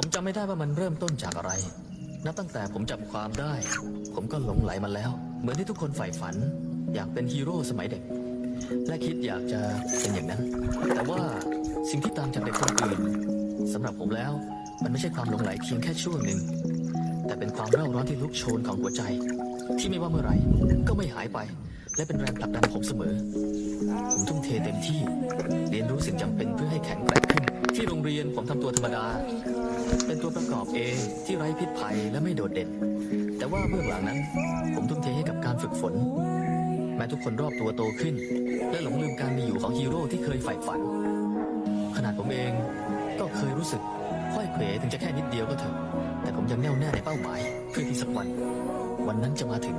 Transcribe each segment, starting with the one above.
ผมจำไม่ได้ว่ามันเริ่มต้นจากอะไร นับตั้งแต่ผมจำความได้ ผมก็หลงไหลมันแล้ว เหมือนที่ทุกคนใฝ่ฝัน อยากเป็นฮีโร่สมัยเด็ก และคิดอยากจะเป็นอย่างนั้น แต่ว่าสิ่งที่ตามจากเด็กคนอื่นสำหรับผมแล้ว มันไม่ใช่ความหลงไหลเพียงแค่ช่วงหนึ่ง แต่เป็นความเร่าร้อนที่ลุกโชนของหัวใจ ที่ไม่ว่าเมื่อไหร่ก็ไม่หายไป และเป็นแรงผลักดันผมเสมอ ผมทุ่มเทเต็มที่ เรียนรู้สิ่งจำเป็นเพื่อให้แข็งแกร่ง ที่โรงเรียนผมทำตัวธรรมดา เป็นตัวประกอบเองที่ไร้พิษภัยและไม่โดดเด่น แต่ว่าเบื้องหลังนั้น ผมทุ่มเทให้กับการฝึกฝน แม้ทุกคนรอบตัวโตขึ้น และหลงลืมการมีอยู่ของฮีโร่ที่เคยใฝ่ฝัน ขนาดผมเองก็เคยรู้สึกค่อยเขวถึงจะแค่นิดเดียวก็เถอะ แต่ผมยังแน่วแน่ในเป้าหมาย เพื่อที่สักวัน วันนั้นจะมาถึง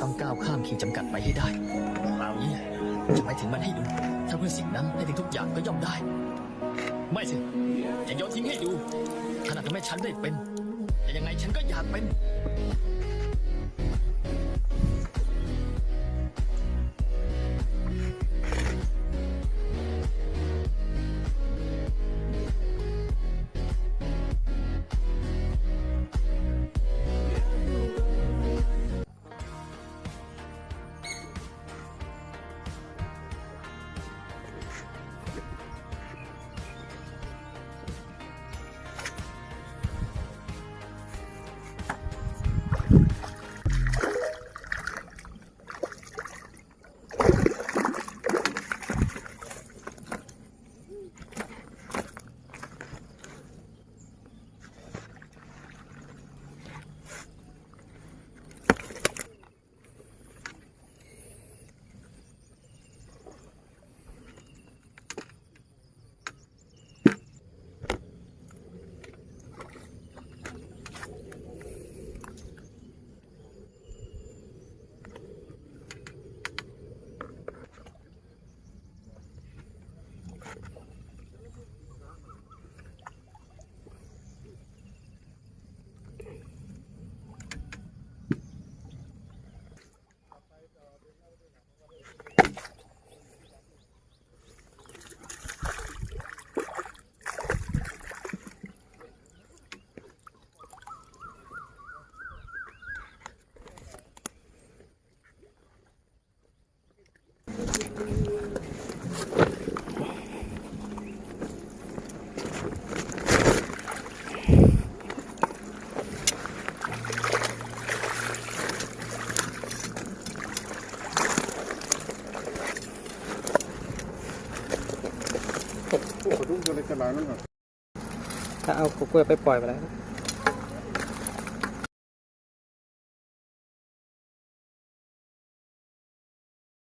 ต้องก้าวข้ามขีดจำกัดไปให้ได้คราวนี้จะไปถึงมันให้ดูถ้าเพื่อสิ่งนั้นให้ถึงทุกอย่างก็ย่อมได้ ไม่สิอย่าโยนทิ้งให้ดู ขนาดจะไม่ฉันได้เป็น แต่ยังไงฉันก็อยากเป็น ตัวเล็กกระลานั่นก่อนถ้าเอากล้วยไปปล่อยไปแล้ว